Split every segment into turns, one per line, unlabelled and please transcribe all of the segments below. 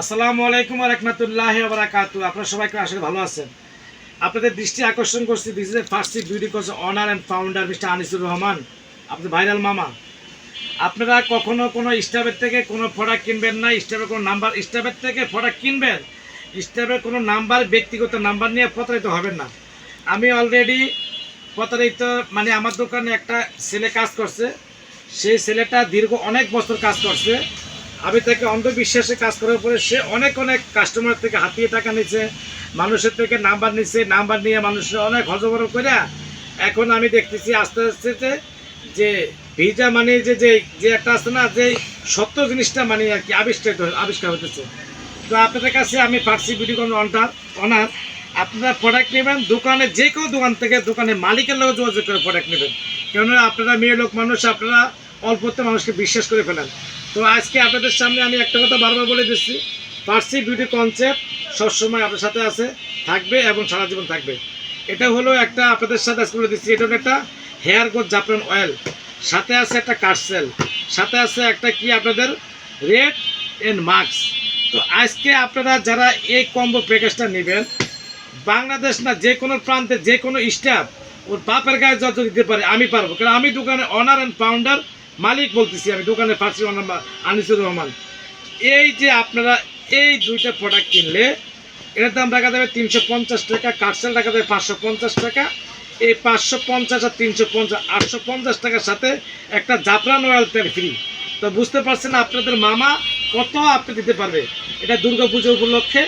আসসালামু আলাইকুম রহমতুল্লাহ বারাকাতু। আপনারা সবাইকে আসলে ভালো আছেন? আপনাদের দৃষ্টি আকর্ষণ করছি this is first beauty course honour and founder mister Anisur Rahman আপনাদের ভাইরাল মামা। আপনারা কখনো কোনো স্টাফের থেকে কোনো প্রোডাক্ট কিনবেন না স্টাফের কোনো নাম্বার স্টাফের থেকে প্রোডাক্ট কিনবেন স্টাফের কোনো নাম্বার ব্যক্তিগত নাম্বার নিয়ে প্রতারিত হবেন না। আমি অলরেডি প্রতারিত মানে আমার দোকানে একটা ছেলে কাজ করছে, সেই ছেলেটা দীর্ঘ অনেক বছর কাজ করছে আমি তাকে অন্ধবিশ্বাসে কাজ করার পরে সে অনেক অনেক কাস্টমার থেকে হাতিয়ে টাকা নিচ্ছে মানুষের থেকে নাম্বার নিচ্ছে নাম্বার নিয়ে মানুষের অনেক হজবরল করে এখন আমি দেখতেছি আস্তে আস্তে যে ভিজা মানে যে যে যে একটা আছে না, যে সত্য জিনিসটা মানে আর কি আবিষ্কৃত আবিষ্কার হতেছে তো আপনাদের কাছে আমি পার্সি বিউটি কোন অনার অনার আপনারা প্রোডাক্ট নেবেন, দোকানে যে কোনো দোকান থেকে দোকানের মালিকের লোক যোগাযোগ করে প্রোডাক্ট নেবেন। কেননা আপনারা মেয়ে লোক মানুষ, আপনারা অল্পতে মানুষকে বিশ্বাস করে ফেলেন। তো আজকে আপনাদের সামনে আমি একটা কথা বারবার বলে দিচ্ছি। পার্সি বিউটি কনসেপ্ট সবসময় আপনার সাথে আছে, থাকবে এবং সারা জীবন থাকবে। এটা হলো একটা আপনাদের সাথে আজকে বলে দিচ্ছি, এটা হলো একটা হেয়ার গ্রোথ জাফরান অয়েল সাথে আছে একটা কার্সেল সাথে আছে একটা কি আপনাদের রেড এন্ড মাস্ক তো আজকে আপনারা যারা এই কম্বো প্যাকেজটা নেবেন, বাংলাদেশ না যে কোনো প্রান্তে, যে কোনো স্টাফ ওর বাপের গায়ে যত দিতে পারে, আমি পারব। কারণ আমি দোকানে অনার অ্যান্ড ফাউন্ডার মালিক বলতেছি, আমি দোকানের ফার্সি আনিসুর রহমান। এই যে আপনারা এই দুইটা প্রোডাক্ট কিনলে, এটার দাম টাকা দেবে তিনশো পঞ্চাশ টাকা কার্সেল টাকা দেবে পাঁচশো পঞ্চাশ টাকা। এই পাঁচশো পঞ্চাশ আর তিনশো পঞ্চাশ, আটশো পঞ্চাশ টাকার সাথে একটা জাফরান অয়েল তেল ফ্রি তো বুঝতে পারছেন আপনাদের মামা কত আপনি দিতে পারবে? এটা দুর্গা পুজো উপলক্ষে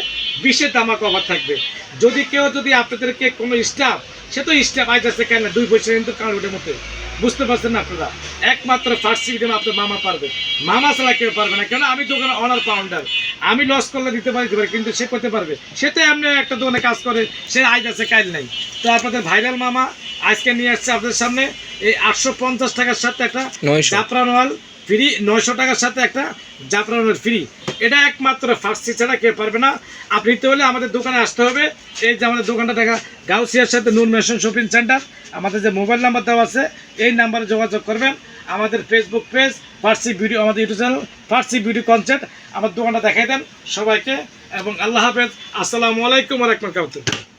বিশেষ দামা কভার থাকবে। যদি কেউ যদি আপনাদেরকে কোনো স্টাফ সে তো স্টাফ আজ আছে কেন? দুই পয়সা কিন্তু কারণ ওটার মধ্যে। বুঝতে পারছেন না আপনারা? একমাত্র ফার্স্ট আপনার মামা পারবে। মামা ছাড়া কেউ পারবে না। কেন? আমি দোকানে অনার পাউন্ডার আমি লস করলে দিতে পারি দিতে পারি কিন্তু সে করতে পারবে। সে তো এমনি একটা দোকানে কাজ করে সে আজ আছে কাজ নাই। তো আপনাদের ভাইরাল মামা আজকে নিয়ে আসছে আপনাদের সামনে। এই আটশো পঞ্চাশ টাকার সাথে একটা
নয়শো।
জাফরান অয়েল ফ্রি, নয়শো টাকার সাথে একটা জাফরানের ফ্রি। এটা একমাত্র ফার্সি ছাড়া কেউ পারবে না। আপনি নিতে হলে আমাদের দোকানে আসতে হবে। এই যে আমাদের দোকানটা দেখা, গাউসিয়ার সাথে নূর মেশন শপিং সেন্টার। আমাদের যে মোবাইল নাম্বার দেওয়া আছে, এই নাম্বারে যোগাযোগ করবেন। আমাদের ফেসবুক পেজ ফার্সি ভিডিও, আমাদের ইউটিউব চ্যানেল ফার্সি ভিডিও কনসেপ্ট আমার দোকানটা দেখাই দেন সবাইকে। এবং আল্লাহ হাফেজ। আসসালামু আলাইকুম রহমতুল্লাহ।